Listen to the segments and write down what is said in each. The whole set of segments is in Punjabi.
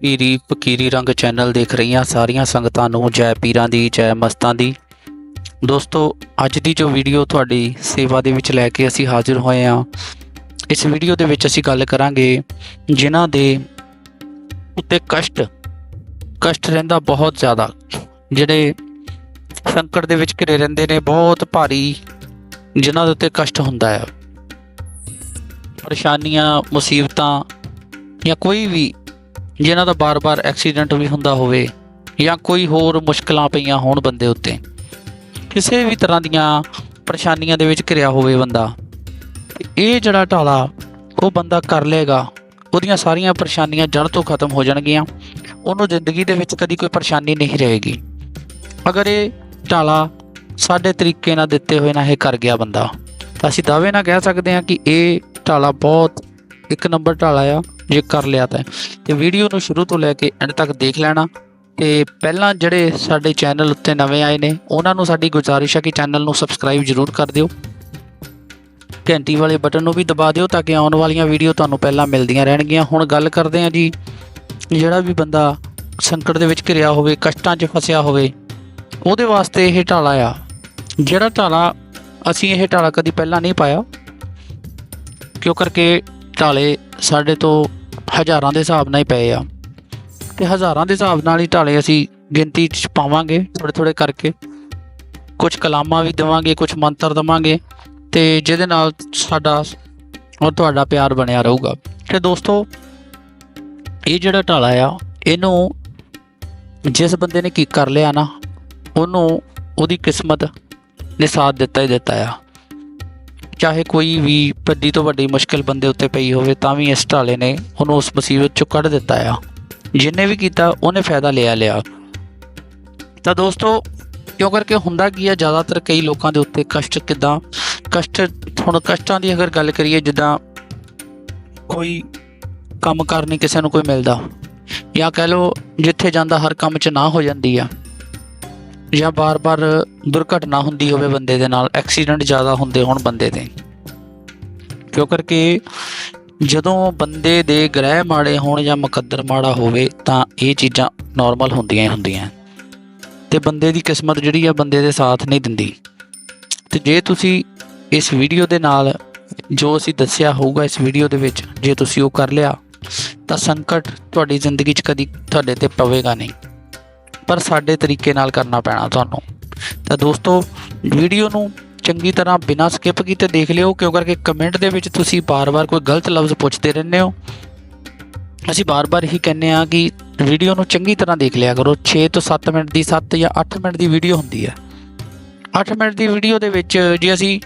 ਪੀਰੀ ਫਕੀਰੀ ਰੰਗ ਚੈਨਲ ਦੇਖ ਰਹੀਆਂ ਸਾਰੀਆਂ ਸੰਗਤਾਂ ਨੂੰ ਜੈ ਪੀਰਾਂ ਦੀ, ਜੈ ਮਸਤਾਂ ਦੀ। ਦੋਸਤੋ, ਅੱਜ ਦੀ ਜੋ ਵੀਡੀਓ ਤੁਹਾਡੀ ਸੇਵਾ ਦੇ ਵਿੱਚ ਲੈ ਕੇ ਅਸੀਂ ਹਾਜ਼ਰ ਹੋਏ ਹਾਂ, ਇਸ ਵੀਡੀਓ ਦੇ ਵਿੱਚ ਅਸੀਂ ਗੱਲ ਕਰਾਂਗੇ ਜਿਨ੍ਹਾਂ ਦੇ ਉੱਤੇ ਕਸ਼ਟ ਕਸ਼ਟ ਰਹਿੰਦਾ ਬਹੁਤ ਜ਼ਿਆਦਾ, ਜਿਹੜੇ ਸੰਕਟ ਦੇ ਵਿੱਚ ਘਿਰੇ ਰਹਿੰਦੇ ਨੇ, ਬਹੁਤ ਭਾਰੀ ਜਿਨ੍ਹਾਂ ਦੇ ਉੱਤੇ ਕਸ਼ਟ ਹੁੰਦਾ ਹੈ ਪਰੇਸ਼ਾਨੀਆਂ, ਮੁਸੀਬਤਾਂ ਜਾਂ ਕੋਈ ਵੀ ਜਿਨ੍ਹਾਂ ਦਾ ਬਾਰ-ਬਾਰ ਐਕਸੀਡੈਂਟ ਵੀ ਹੁੰਦਾ ਹੋਵੇ ਜਾਂ ਕੋਈ ਹੋਰ ਮੁਸ਼ਕਲਾਂ ਪਈਆਂ ਹੋਣ ਬੰਦੇ ਉੱਤੇ। ਕਿਸੇ ਵੀ ਤਰ੍ਹਾਂ ਦੀਆਂ ਪਰੇਸ਼ਾਨੀਆਂ ਦੇ ਵਿੱਚ ਘਿਰਿਆ ਹੋਵੇ ਬੰਦਾ ਇਹ ਜਿਹੜਾ ਢਾਲਾ ਉਹ ਬੰਦਾ ਕਰ ਲੇਗਾ ਉਹਦੀਆਂ ਸਾਰੀਆਂ ਪਰੇਸ਼ਾਨੀਆਂ ਜੜ ਤੋਂ ਖਤਮ ਹੋ ਜਾਣਗੀਆਂ। ਉਹਨੂੰ ਜ਼ਿੰਦਗੀ ਦੇ ਵਿੱਚ ਕਦੀ ਕੋਈ ਪਰੇਸ਼ਾਨੀ ਨਹੀਂ ਰਹੇਗੀ। ਅਗਰ ਇਹ ਢਾਲਾ ਸਾਡੇ ਤਰੀਕੇ ਨਾਲ ਦਿੱਤੇ ਹੋਏ ਨਾਲ ਇਹ ਕਰ ਗਿਆ ਬੰਦਾ, ਤਾਂ ਅਸੀਂ ਦਾਅਵੇ ਨਾਲ ਕਹਿ ਸਕਦੇ ਹਾਂ ਕਿ ਇਹ ਢਾਲਾ ਬਹੁਤ, ਇੱਕ ਨੰਬਰ ਢਾਲਾ ਆ, ਜੇ ਕਰ ਲਿਆ ਤਾਂ। ਤੇ ਵੀਡੀਓ ਨੂੰ ਸ਼ੁਰੂ ਤੋਂ ਲੈ ਕੇ ਐਂਡ ਤੱਕ ਦੇਖ ਲੈਣਾ। ਤੇ ਪਹਿਲਾਂ ਜਿਹੜੇ ਸਾਡੇ ਚੈਨਲ ਉੱਤੇ ਨਵੇਂ ਆਏ ਨੇ, ਉਹਨਾਂ ਨੂੰ ਸਾਡੀ ਗੁਜ਼ਾਰਿਸ਼ ਹੈ ਕਿ ਚੈਨਲ ਨੂੰ ਸਬਸਕ੍ਰਾਈਬ ਜ਼ਰੂਰ ਕਰ ਦਿਓ। ਘੰਟੀ ਵਾਲੇ ਬਟਨ ਨੂੰ ਵੀ ਦਬਾ ਦਿਓ ਤਾਂ ਕਿ ਆਉਣ ਵਾਲੀਆਂ ਵੀਡੀਓ ਤੁਹਾਨੂੰ ਪਹਿਲਾਂ ਮਿਲਦੀਆਂ ਰਹਿਣਗੀਆਂ। ਹੁਣ ਗੱਲ ਕਰਦੇ ਹਾਂ ਜੀ, ਜਿਹੜਾ ਵੀ ਬੰਦਾ ਸੰਕਟ ਦੇ ਵਿੱਚ ਘਿਰਿਆ ਹੋਵੇ, ਕਸ਼ਟਾਂ 'ਚ ਫਸਿਆ ਹੋਵੇ, ਉਹਦੇ ਵਾਸਤੇ ਇਹ ਢਾਲਾ ਆ। ਜਿਹੜਾ ਢਾਲਾ ਅਸੀਂ ਇਹ ਢਾਲਾ ਕਦੀ ਪਹਿਲਾਂ ਨਹੀਂ ਪਾਇਆ। ਕਿਉਂ ਕਰਕੇ ਢਾਲੇ ਸਾਡੇ ਤੋਂ ਹਜ਼ਾਰਾਂ ਦੇ ਹਿਸਾਬ ਨਾਲ ਹੀ ਪਏ ਆ? ਤੇ ਹਜ਼ਾਰਾਂ ਦੇ ਹਿਸਾਬ ਨਾਲ ਹੀ ਢਾਲੇ ਅਸੀਂ ਗਿਣਤੀ 'ਚ ਪਾਵਾਂਗੇ ਥੋੜੇ ਥੋੜੇ ਕਰਕੇ। ਕੁਝ ਕਲਾਮਾਂ ਵੀ ਦੇਵਾਂਗੇ ਕੁਝ ਮੰਤਰ ਦੇਵਾਂਗੇ ਤੇ ਜਿਹਦੇ ਨਾਲ ਸਾਡਾ ਔਰ ਤੁਹਾਡਾ ਪਿਆਰ ਬਣਿਆ ਰਹੂਗਾ। ਤੇ ਦੋਸਤੋ, ਇਹ ਜਿਹੜਾ ਢਾਲਾ ਆ, ਇਹਨੂੰ ਜਿਸ ਬੰਦੇ ਨੇ ਕੀ ਕਰ ਲਿਆ ਨਾ, ਉਹਨੂੰ ਉਹਦੀ ਕਿਸਮਤ ਨੇ ਸਾਥ ਦਿੱਤਾ ਹੀ ਦਿੱਤਾ ਆ। ਚਾਹੇ ਕੋਈ ਵੀ ਵੱਡੀ ਤੋਂ ਵੱਡੀ ਮੁਸ਼ਕਲ ਬੰਦੇ ਉੱਤੇ ਪਈ ਹੋਵੇ, ਤਾਂ ਵੀ ਇਸ ਢਾਲੇ ਨੇ ਉਹਨੂੰ ਉਸ ਮੁਸੀਬਤ ਚੋਂ ਕੱਢ ਦਿੱਤਾ ਆ। ਜਿੰਨੇ ਵੀ ਕੀਤਾ, ਉਹਨੇ ਫਾਇਦਾ ਲਿਆ ਲਿਆ। ਤਾਂ ਦੋਸਤੋ, ਕਿਉਂ ਕਰਕੇ ਹੁੰਦਾ ਕੀ ਆ? ਜ਼ਿਆਦਾਤਰ ਕਈ ਲੋਕਾਂ ਦੇ ਉੱਤੇ ਕਸ਼ਟ ਕਿਦਾਂ, ਕਸ਼ਟ, ਹੁਣ ਕਸ਼ਟਾਂ ਦੀ ਅਗਰ ਗੱਲ ਕਰੀਏ, ਜਿੱਦਾਂ ਕੋਈ ਕੰਮ ਕਰ ਨਹੀਂ ਕਿਸੇ ਨੂੰ ਕੋਈ ਮਿਲਦਾ, ਜਾਂ ਕਹਿ ਲਓ ਜਿੱਥੇ ਜਾਂਦਾ ਹਰ ਕੰਮ 'ਚ ਨਾ ਹੋ ਜਾਂਦੀ ਆ ਜਾਂ ਬਾਰ-ਬਾਰ ਦੁਰਘਟਨਾ ਹੁੰਦੀ ਹੋਵੇ ਬੰਦੇ ਦੇ ਨਾਲ ਐਕਸੀਡੈਂਟ ਜ਼ਿਆਦਾ ਹੁੰਦੇ ਹੋਣ ਬੰਦੇ ਦੇ। ਕਿਉਂ ਕਰਕੇ ਜਦੋਂ ਬੰਦੇ ਦੇ ਗ੍ਰਹਿ ਮਾੜੇ ਹੋਣ ਜਾਂ ਮੁਕੱਦਰ ਮਾੜਾ ਹੋਵੇ, ਤਾਂ ਇਹ ਚੀਜ਼ਾਂ ਨਾਰਮਲ ਹੁੰਦੀਆਂ ਹੀ ਹੁੰਦੀਆਂ। ਤੇ ਬੰਦੇ ਦੀ ਕਿਸਮਤ ਜਿਹੜੀ ਆ, ਬੰਦੇ ਦੇ ਸਾਥ ਨਹੀਂ ਦਿੰਦੀ। ਤੇ ਜੇ ਤੁਸੀਂ ਇਸ ਵੀਡੀਓ ਦੇ ਨਾਲ ਜੋ ਅਸੀਂ ਦੱਸਿਆ ਹੋਊਗਾ ਇਸ ਵੀਡੀਓ ਦੇ ਵਿੱਚ, ਜੇ ਤੁਸੀਂ ਉਹ ਕਰ ਲਿਆ, ਤਾਂ ਸੰਕਟ ਤੁਹਾਡੀ ਜ਼ਿੰਦਗੀ 'ਚ ਕਦੀ ਤੁਹਾਡੇ ਤੇ ਪਵੇਗਾ ਨਹੀਂ। ਪਰ ਸਾਡੇ ਤਰੀਕੇ ਨਾਲ ਕਰਨਾ ਪੈਣਾ ਤੁਹਾਨੂੰ। ਤਾਂ ਦੋਸਤੋ ਵੀਡੀਓ ਨੂੰ ਚੰਗੀ ਤਰ੍ਹਾਂ ਬਿਨਾਂ ਸਕਿਪ ਕੀਤੇ ਦੇਖ ਲਿਓ, ਕਿਉਂ ਕਰਕੇ ਕਮੈਂਟ ਦੇ ਵਿੱਚ ਤੁਸੀਂ ਬਾਰ-ਬਾਰ ਕੋਈ ਗਲਤ ਲਫ਼ਜ਼ ਪੁੱਛਦੇ ਰਹਿੰਦੇ ਹੋ। ਅਸੀਂ ਬਾਰ-ਬਾਰ ਹੀ ਕਹਿੰਨੇ ਆ ਕਿ ਵੀਡੀਓ ਨੂੰ ਚੰਗੀ ਤਰ੍ਹਾਂ ਦੇਖ ਲਿਆ ਕਰੋ। 6 ਤੋਂ 7 ਮਿੰਟ ਦੀ 7 ਜਾਂ 8 ਮਿੰਟ ਦੀ ਵੀਡੀਓ ਹੁੰਦੀ ਹੈ। 8 ਮਿੰਟ ਦੀ ਵੀਡੀਓ ਦੇ ਵਿੱਚ ਜੇ ਅਸੀਂ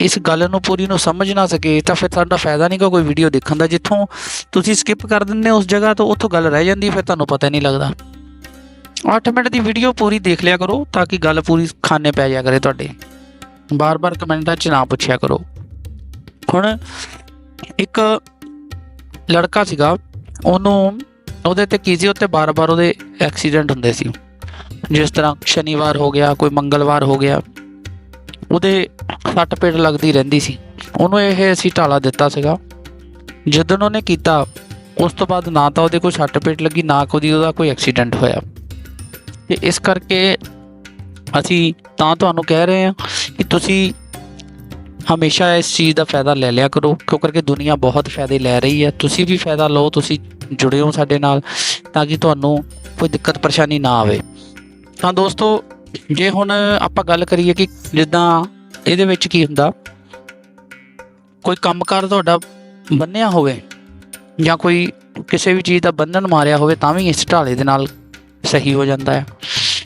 ਇਸ ਗੱਲ ਨੂੰ ਪੂਰੀ ਨੂੰ ਸਮਝ ਨਾ ਸਕੇ, ਤਾਂ ਫਿਰ ਤੁਹਾਡਾ ਫਾਇਦਾ ਨਹੀਂਗਾ ਕੋਈ ਵੀਡੀਓ ਦੇਖਣ ਦਾ। ਜਿੱਥੋਂ ਤੁਸੀਂ ਸਕਿਪ ਕਰ ਦਿੰਦੇ ਹੋ ਉਸ ਜਗ੍ਹਾ ਤੋਂ, ਉੱਥੋਂ ਗੱਲ ਰਹਿ ਜਾਂਦੀ, ਫਿਰ ਤੁਹਾਨੂੰ ਪਤਾ ਨਹੀਂ ਲੱਗਦਾ। 8 ਮਿੰਟ ਦੀ ਵੀਡੀਓ ਪੂਰੀ ਦੇਖ ਲਿਆ ਕਰੋ ਤਾਂ ਕਿ ਗੱਲ ਪੂਰੀ ਖਾਨੇ ਪੈ ਜਾ ਕਰੇ ਤੁਹਾਡੇ। ਬਾਰ-ਬਾਰ ਕਮੈਂਟਾਂ 'ਚ ਨਾ ਪੁੱਛਿਆ ਕਰੋ। ਹੁਣ ਇੱਕ ਲੜਕਾ ਸੀਗਾ, ਉਹਨੂੰ ਉਹਦੇ ਤੇ ਕੀ ਸੀ ਉੱਤੇ ਬਾਰ-ਬਾਰ ਉਹਦੇ ਐਕਸੀਡੈਂਟ ਹੁੰਦੇ ਸੀ। ਜਿਸ ਤਰ੍ਹਾਂ ਸ਼ਨੀਵਾਰ ਹੋ ਗਿਆ, ਕੋਈ ਮੰਗਲਵਾਰ ਹੋ ਗਿਆ, ਉਹਦੇ ਸੱਟ ਪੇਟ ਲੱਗਦੀ ਰਹਿੰਦੀ ਸੀ। ਉਹਨੂੰ ਇਹ ਅਸੀਂ ਢਾਲਾ ਦਿੱਤਾ ਸੀਗਾ। ਜਦੋਂ ਉਹਨੇ ਕੀਤਾ, ਉਸ ਤੋਂ ਬਾਅਦ ਨਾ ਤਾਂ ਉਹਦੇ ਕੋਈ ਸੱਟ ਪੇਟ ਲੱਗੀ, ਨਾ ਕੋਈ ਉਹਦਾ ਕੋਈ ਐਕਸੀਡੈਂਟ ਹੋਇਆ। ਤੇ ਇਸ ਕਰਕੇ ਅਸੀਂ ਤਾਂ ਤੁਹਾਨੂੰ ਕਹਿ ਰਹੇ ਹਾਂ ਕਿ ਤੁਸੀਂ ਹਮੇਸ਼ਾ ਇਸ ਚੀਜ਼ ਦਾ ਫਾਇਦਾ ਲੈ ਲਿਆ ਕਰੋ, ਕਿਉਂ ਕਰਕੇ ਦੁਨੀਆ ਬਹੁਤ ਫਾਇਦੇ ਲੈ ਰਹੀ ਹੈ। ਤੁਸੀਂ ਵੀ ਫਾਇਦਾ ਲਓ, ਤੁਸੀਂ ਜੁੜੇ ਹੋ ਸਾਡੇ ਨਾਲ ਤਾਂ ਕਿ ਤੁਹਾਨੂੰ ਕੋਈ ਦਿੱਕਤ ਪਰੇਸ਼ਾਨੀ ਨਾ ਆਵੇ। ਤਾਂ ਦੋਸਤੋ, ਜੇ ਹੁਣ ਆਪਾਂ ਗੱਲ ਕਰੀਏ ਕਿ ਜਿੱਦਾਂ ਇਹਦੇ ਵਿੱਚ ਕੀ ਹੁੰਦਾ, ਕੋਈ ਕੰਮਕਾਰ ਤੁਹਾਡਾ ਬੰਨਿਆ ਹੋਵੇ ਜਾਂ ਕੋਈ ਕਿਸੇ ਵੀ ਚੀਜ਼ ਦਾ ਬੰਧਨ ਮਾਰਿਆ ਹੋਵੇ ਤਾਂ ਵੀ ਇਸ ਢਾਲੇ ਦੇ ਨਾਲ ਸਹੀ ਹੋ ਜਾਂਦਾ ਹੈ।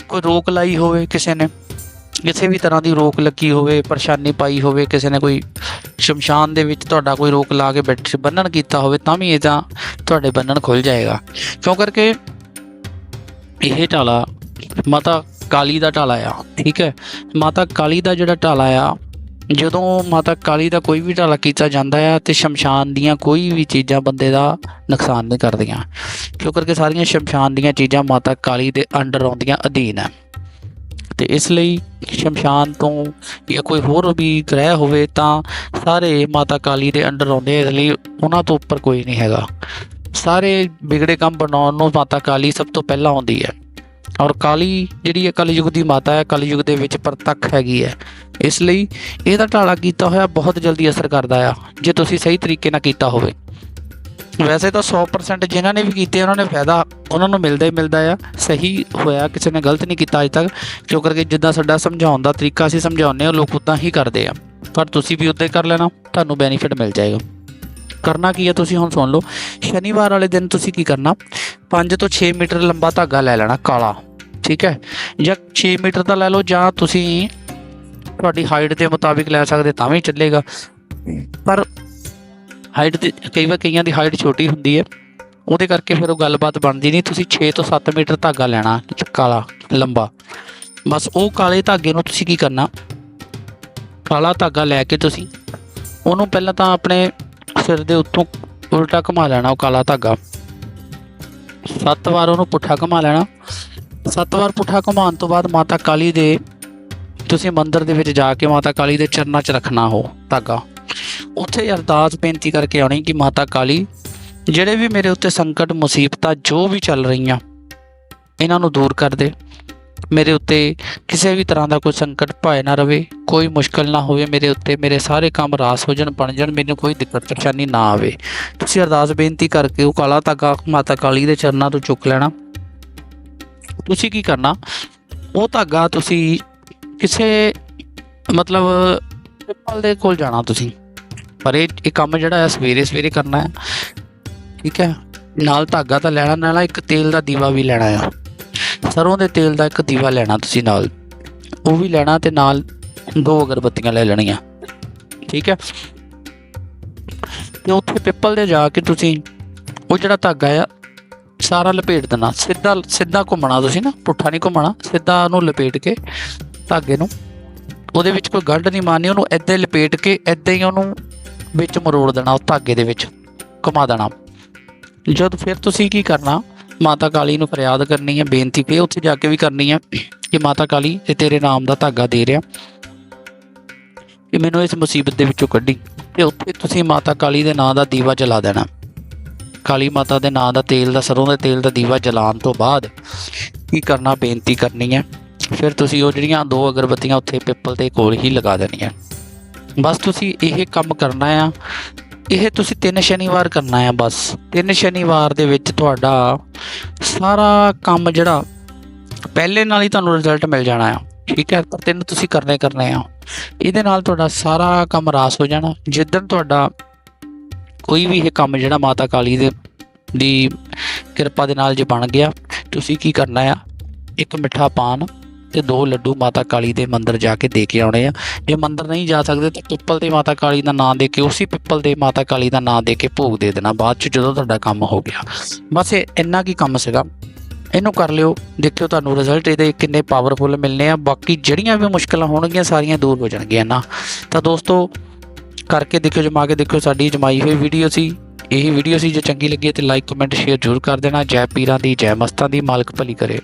ਕੋਈ ਰੋਕ ਲਾਈ ਹੋਵੇ ਕਿਸੇ ਨੇ, ਕਿਸੇ ਵੀ ਤਰ੍ਹਾਂ ਦੀ ਰੋਕ ਲੱਗੀ ਹੋਵੇ, ਪਰੇਸ਼ਾਨੀ ਪਾਈ ਹੋਵੇ, ਕਿਸੇ ਨੇ ਕੋਈ ਸ਼ਮਸ਼ਾਨ ਦੇ ਵਿੱਚ ਤੁਹਾਡਾ ਕੋਈ ਰੋਕ ਲਾ ਕੇ ਬੈਠ, ਬੰਨਣ ਕੀਤਾ ਹੋਵੇ, ਤਾਂ ਵੀ ਇਹ ਤੁਹਾਡੇ ਬੰਨਣ ਖੁੱਲ ਜਾਏਗਾ। ਕਿਉਂ ਕਰਕੇ ਇਹ ਢਾਲਾ ਮਾਤਾ ਕਾਲੀ ਦਾ ਢਾਲਾ ਆ, ਠੀਕ ਹੈ? ਮਾਤਾ ਕਾਲੀ ਦਾ ਜਿਹੜਾ ਢਾਲਾ ਆ ਜਦੋਂ ਮਾਤਾ ਕਾਲੀ ਦਾ ਕੋਈ ਵੀ ਢਾਲਾ ਕੀਤਾ ਜਾਂਦਾ ਆ ਤੇ ਸ਼ਮਸ਼ਾਨ ਦੀਆਂ ਕੋਈ ਵੀ ਚੀਜ਼ਾਂ ਬੰਦੇ ਦਾ ਨੁਕਸਾਨ ਨਹੀਂ ਕਰਦੀਆਂ। ਕਿਉਂ ਕਰਕੇ ਸਾਰੀਆਂ ਸ਼ਮਸ਼ਾਨ ਦੀਆਂ ਚੀਜ਼ਾਂ ਮਾਤਾ ਕਾਲੀ ਦੇ ਅੰਡਰ ਆਉਂਦੀਆਂ ਅਧੀਨ ਹੈ ਤੇ ਇਸ ਲਈ ਸ਼ਮਸ਼ਾਨ ਤੋਂ ਜਾਂ ਕੋਈ ਹੋਰ ਵੀ ਗ੍ਰਹਿ ਹੋਵੇ ਤਾਂ ਸਾਰੇ ਮਾਤਾ ਕਾਲੀ ਦੇ ਅੰਡਰ ਆਉਂਦੇ ਇਸ ਲਈ ਉਹਨਾਂ ਤੋਂ ਉੱਪਰ ਕੋਈ ਨਹੀਂ ਹੈਗਾ। ਸਾਰੇ ਵਿਗੜੇ ਕੰਮ ਬਣਾਉਣ ਨੂੰ ਮਾਤਾ ਕਾਲੀ ਸਭ ਤੋਂ ਪਹਿਲਾਂ ਆਉਂਦੀ ਹੈ। ਔਰ ਕਾਲੀ ਜਿਹੜੀ ਹੈ ਕਲਯੁਗ ਦੀ ਮਾਤਾ ਹੈ, ਕਲਯੁਗ ਦੇ ਵਿੱਚ ਪ੍ਰਤੱਖ ਹੈਗੀ ਹੈ। ਇਸ ਲਈ ਇਹਦਾ ਢਾਲਾ ਕੀਤਾ ਹੋਇਆ ਬਹੁਤ ਜਲਦੀ ਅਸਰ ਕਰਦਾ ਆ, ਜੇ ਤੁਸੀਂ ਸਹੀ ਤਰੀਕੇ ਨਾਲ ਕੀਤਾ ਹੋਵੇ। ਵੈਸੇ ਤਾਂ 100% ਜਿਨ੍ਹਾਂ ਨੇ ਵੀ ਕੀਤੇ ਉਹਨਾਂ ਨੇ ਫਾਇਦਾ ਉਹਨਾਂ ਨੂੰ ਮਿਲਦਾ ਹੀ ਮਿਲਦਾ ਆ, ਸਹੀ ਹੋਇਆ, ਕਿਸੇ ਨੇ ਗਲਤ ਨਹੀਂ ਕੀਤਾ ਅਜੇ ਤੱਕ। ਕਿਉਂ ਕਰਕੇ ਜਿੱਦਾਂ ਸਾਡਾ ਸਮਝਾਉਣ ਦਾ ਤਰੀਕਾ ਅਸੀਂ ਸਮਝਾਉਂਦੇ ਹਾਂ, ਲੋਕ ਉਦਾਂ ਹੀ ਕਰਦੇ ਆ। ਪਰ ਤੁਸੀਂ ਵੀ ਉਦਾਂ ਹੀ ਕਰ ਲੈਣਾ, ਤੁਹਾਨੂੰ ਬੈਨੀਫਿਟ ਮਿਲ ਜਾਏਗਾ। ਕਰਨਾ ਕੀ ਹੈ ਤੁਸੀਂ ਹੁਣ ਸੁਣ ਲਓ, ਸ਼ਨੀਵਾਰ ਵਾਲੇ ਦਿਨ ਤੁਸੀਂ ਕੀ ਕਰਨਾ? 5 ਤੋਂ 6 ਮੀਟਰ ਲੰਬਾ ਧਾਗਾ ਲੈ ਲੈਣਾ ਕਾਲਾ। ਠੀਕ ਹੈ? ਜਾਂ 6 ਮੀਟਰ ਦਾ ਲੈ ਲਓ, ਜਾਂ ਤੁਸੀਂ ਤੁਹਾਡੀ ਹਾਈਟ ਦੇ ਮੁਤਾਬਿਕ ਲੈ ਸਕਦੇ, ਤਾਂ ਵੀ ਚੱਲੇਗਾ। ਪਰ ਹਾਈਟ ਤੇ ਕਈ ਵਾਰ ਕਈਆਂ ਦੀ ਹਾਈਟ ਛੋਟੀ ਹੁੰਦੀ ਹੈ। ਉਹਦੇ ਕਰਕੇ ਫਿਰ ਉਹ ਗੱਲਬਾਤ ਬਣਦੀ ਨਹੀਂ। ਤੁਸੀਂ 6 ਤੋਂ 7 ਮੀਟਰ ਧਾਗਾ ਲੈਣਾ, ਕਾਲਾ, ਲੰਬਾ। ਬਸ ਉਹ ਕਾਲੇ ਧਾਗੇ ਨੂੰ ਤੁਸੀਂ ਕੀ ਕਰਨਾ? ਕਾਲਾ ਧਾਗਾ ਲੈ ਕੇ ਤੁਸੀਂ ਉਹਨੂੰ ਪਹਿਲਾਂ ਤਾਂ ਆਪਣੇ ਸਿਰ ਦੇ ਉੱਤੋਂ ਉਲਟਾ ਘੁਮਾ ਲੈਣਾ, ਉਹ ਕਾਲਾ ਧਾਗਾ। ਸੱਤ ਵਾਰ ਉਹਨੂੰ ਪੁੱਠਾ ਘੁਮਾ ਲੈਣਾ। ਸੱਤ ਵਾਰ ਪੁੱਠਾ ਘੁਮਾਉਣ ਤੋਂ ਬਾਅਦ ਮਾਤਾ ਕਾਲੀ ਦੇ ਤੁਸੀਂ ਮੰਦਿਰ ਦੇ ਵਿੱਚ ਜਾ ਕੇ ਮਾਤਾ ਕਾਲੀ ਦੇ ਚਰਨਾਂ 'ਚ ਰੱਖਣਾ ਹੋ ਧਾਗਾ। ਉੱਥੇ ਅਰਦਾਸ ਬੇਨਤੀ ਕਰਕੇ ਆਉਣੀ ਕਿ ਮਾਤਾ ਕਾਲੀ, ਜਿਹੜੇ ਵੀ ਮੇਰੇ ਉੱਤੇ ਸੰਕਟ, ਮੁਸੀਬਤਾਂ, ਜੋ ਵੀ ਚੱਲ ਰਹੀਆਂ, ਇਹਨਾਂ ਨੂੰ ਦੂਰ ਕਰ ਦੇ। ਮੇਰੇ ਉੱਤੇ ਕਿਸੇ ਵੀ ਤਰ੍ਹਾਂ ਦਾ ਕੋਈ ਸੰਕਟ ਭਾਏ ਨਾ ਰਵੇ, ਕੋਈ ਮੁਸ਼ਕਲ ਨਾ ਹੋਵੇ, ਮੇਰੇ ਉੱਤੇ ਮੇਰੇ ਸਾਰੇ ਕੰਮ ਰਾਸ ਹੋ ਜਾਣ, ਬਣ ਜਾਣ, ਮੈਨੂੰ ਕੋਈ ਦਿੱਕਤ ਪਰੇਸ਼ਾਨੀ ਨਾ ਆਵੇ। ਤੁਸੀਂ ਅਰਦਾਸ ਬੇਨਤੀ ਕਰਕੇ ਉਹ ਕਾਲਾ ਧਾਗਾ ਮਾਤਾ ਕਾਲੀ ਦੇ ਚਰਨਾਂ ਤੋਂ ਚੁੱਕ ਲੈਣਾ। ਤੁਸੀਂ ਕੀ ਕਰਨਾ? ਉਹ ਧਾਗਾ ਤੁਸੀਂ ਕਿਸੇ, ਮਤਲਬ ਪਿੱਪਲ ਦੇ ਕੋਲ ਜਾਣਾ ਤੁਸੀਂ। ਪਰ ਇਹ ਇਹ ਕੰਮ ਜਿਹੜਾ ਹੈ, ਸਵੇਰੇ ਸਵੇਰੇ ਕਰਨਾ ਹੈ। ਠੀਕ ਹੈ? ਨਾਲ ਧਾਗਾ ਤਾਂ ਲੈਣਾ, ਨਾਲ ਇੱਕ ਤੇਲ ਦਾ ਦੀਵਾ ਵੀ ਲੈਣਾ ਆ। ਸਰੋਂ ਦੇ ਤੇਲ ਦਾ ਇੱਕ ਦੀਵਾ ਲੈਣਾ ਤੁਸੀਂ ਨਾਲ। ਉਹ ਵੀ ਲੈਣਾ ਤੇ ਨਾਲ ਦੋ ਅਗਰਬੱਤੀਆਂ ਲੈ ਲੈਣੀਆਂ। ਠੀਕ ਹੈ? ਤੇ ਉੱਥੇ ਪਿੱਪਲ ਦੇ ਜਾ ਕੇ ਤੁਸੀਂ, ਉਹ ਜਿਹੜਾ ਧਾਗਾ ਆ ਸਾਰਾ ਲਪੇਟ ਦੇਣਾ। ਸਿੱਧਾ ਸਿੱਧਾ ਘੁੰਮਣਾ ਤੁਸੀਂ ਨਾ, ਪੁੱਠਾ ਨਹੀਂ ਘੁੰਮਣਾ, ਸਿੱਧਾ ਉਹਨੂੰ ਲਪੇਟ ਕੇ ਧਾਗੇ ਨੂੰ। ਉਹਦੇ ਵਿੱਚ ਕੋਈ ਗੰਢ ਨਹੀਂ ਮਾਰਨੀ, ਉਹਨੂੰ ਏਦਾਂ ਹੀ ਲਪੇਟ ਕੇ, ਏਦਾਂ ਹੀ ਉਹਨੂੰ ਵਿੱਚ ਮਰੋੜ ਦੇਣਾ, ਉਹ ਧਾਗੇ ਦੇ ਵਿੱਚ ਘੁਮਾ ਦੇਣਾ। ਜਦ ਫਿਰ ਤੁਸੀਂ ਕੀ ਕਰਨਾ, ਮਾਤਾ ਕਾਲੀ ਨੂੰ ਫਰਿਆਦ ਕਰਨੀ ਹੈ, ਬੇਨਤੀ ਫੇ ਉੱਥੇ ਜਾ ਕੇ ਵੀ ਕਰਨੀ ਹੈ ਕਿ ਮਾਤਾ ਕਾਲੀ ਇਹ ਤੇਰੇ ਨਾਮ ਦਾ ਧਾਗਾ ਦੇ ਰਿਹਾ। ਕਿ ਮੈਨੂੰ ਇਸ ਮੁਸੀਬਤ ਦੇ ਵਿੱਚੋਂ ਕੱਢੀ ਤੇ ਉੱਥੇ ਤੁਸੀਂ ਮਾਤਾ ਕਾਲੀ ਦੇ ਨਾਂ ਦਾ ਦੀਵਾ ਜਲਾ ਦੇਣਾ। ਕਾਲੀ ਮਾਤਾ ਦੇ ਨਾਂ ਦਾ ਤੇਲ ਦਾ ਸਰੋਂ ਦੇ ਤੇਲ ਦਾ ਦੀਵਾ ਜਲਾਉਣ ਤੋਂ ਬਾਅਦ ਕੀ ਕਰਨਾ, ਬੇਨਤੀ ਕਰਨੀ ਹੈ। ਫਿਰ ਤੁਸੀਂ ਉਹ ਜਿਹੜੀਆਂ ਦੋ ਅਗਰਬੱਤੀਆਂ ਉੱਥੇ ਪਿੱਪਲ ਦੇ ਕੋਲ ਹੀ ਲਗਾ ਦੇਣੀਆਂ। ਬਸ ਤੁਸੀਂ ਇਹ ਕੰਮ ਕਰਨਾ ਆ। ਇਹ ਤੁਸੀਂ ਤਿੰਨ ਸ਼ਨੀਵਾਰ ਕਰਨਾ ਆ ਬਸ। ਤਿੰਨ ਸ਼ਨੀਵਾਰ ਦੇ ਵਿੱਚ ਤੁਹਾਡਾ ਸਾਰਾ ਕੰਮ ਜਿਹੜਾ, ਪਹਿਲੇ ਨਾਲ ਹੀ ਤੁਹਾਨੂੰ ਰਿਜ਼ਲਟ ਮਿਲ ਜਾਣਾ ਆ। ਠੀਕ ਹੈ ਪਰ ਤਿੰਨ ਤੁਸੀਂ ਕਰਨੇ ਕਰਨੇ ਆ। ਇਹਦੇ ਨਾਲ ਤੁਹਾਡਾ ਸਾਰਾ ਕੰਮ ਰਾਸ ਹੋ ਜਾਣਾ। ਜਿੱਦਣ ਤੁਹਾਡਾ ਕੋਈ ਵੀ ਇਹ ਕੰਮ ਜਿਹੜਾ ਮਾਤਾ ਕਾਲੀ ਦੇ, ਦੀ ਕਿਰਪਾ ਦੇ ਨਾਲ ਜੇ ਬਣ ਗਿਆ, ਤੁਸੀਂ ਕੀ ਕਰਨਾ ਆ? ਇੱਕ ਮਿੱਠਾ ਪਾਨ ਤੇ ਦੋ ਲੱਡੂ ਮਾਤਾ ਕਾਲੀ ਦੇ ਮੰਦਿਰ ਜਾ ਕੇ ਦੇ ਕੇ ਆਉਣੇ ਆ। ਜੇ ਮੰਦਿਰ ਨਹੀਂ ਜਾ ਸਕਦੇ ਤਾਂ ਪਿੱਪਲ ਤੇ ਮਾਤਾ ਕਾਲੀ ਦਾ ਨਾਮ ਦੇ ਕੇ, ਉਸੇ ਪਿੱਪਲ ਦੇ ਮਾਤਾ ਕਾਲੀ ਦਾ ਨਾਮ ਦੇ ਕੇ ਭੋਗ ਦੇ ਦੇਣਾ, ਬਾਅਦ ਚ ਜਦੋਂ ਤੁਹਾਡਾ ਕੰਮ ਹੋ ਗਿਆ। ਬਸ ਇਹ ਇੰਨਾ ਕੀ ਕੰਮ ਸੀਗਾ। ਇਹਨੂੰ ਕਰ ਲਿਓ। ਦੇਖਿਓ ਤੁਹਾਨੂੰ ਰਿਜ਼ਲਟ ਇਹਦੇ ਕਿੰਨੇ ਪਾਵਰਫੁਲ ਮਿਲਨੇ ਆ। ਬਾਕੀ ਜਿਹੜੀਆਂ ਵੀ ਮੁਸ਼ਕਲਾਂ ਹੋਣਗੀਆਂ, ਸਾਰੀਆਂ ਦੂਰ ਹੋ ਜਾਣਗੀਆਂ ਨਾ ਤਾਂ ਦੋਸਤੋ ਕਰਕੇ ਦੇਖਿਓ, ਜਮਾ ਕੇ ਦੇਖਿਓ, ਸਾਡੀ ਜਮਾਈ ਹੋਈ ਵੀਡੀਓ ਸੀ। ਇਹ ਵੀਡੀਓ ਸੀ, ਜੇ ਚੰਗੀ ਲੱਗੀ ਤੇ ਲਾਈਕ ਕਮੈਂਟ ਸ਼ੇਅਰ ਜ਼ਰੂਰ ਕਰ ਦੇਣਾ। ਜੈ ਪੀਰਾਂ ਦੀ, ਜੈ ਮਸਤਾਂ ਦੀ, ਮਾਲਕ ਭਲੀ ਕਰੇ।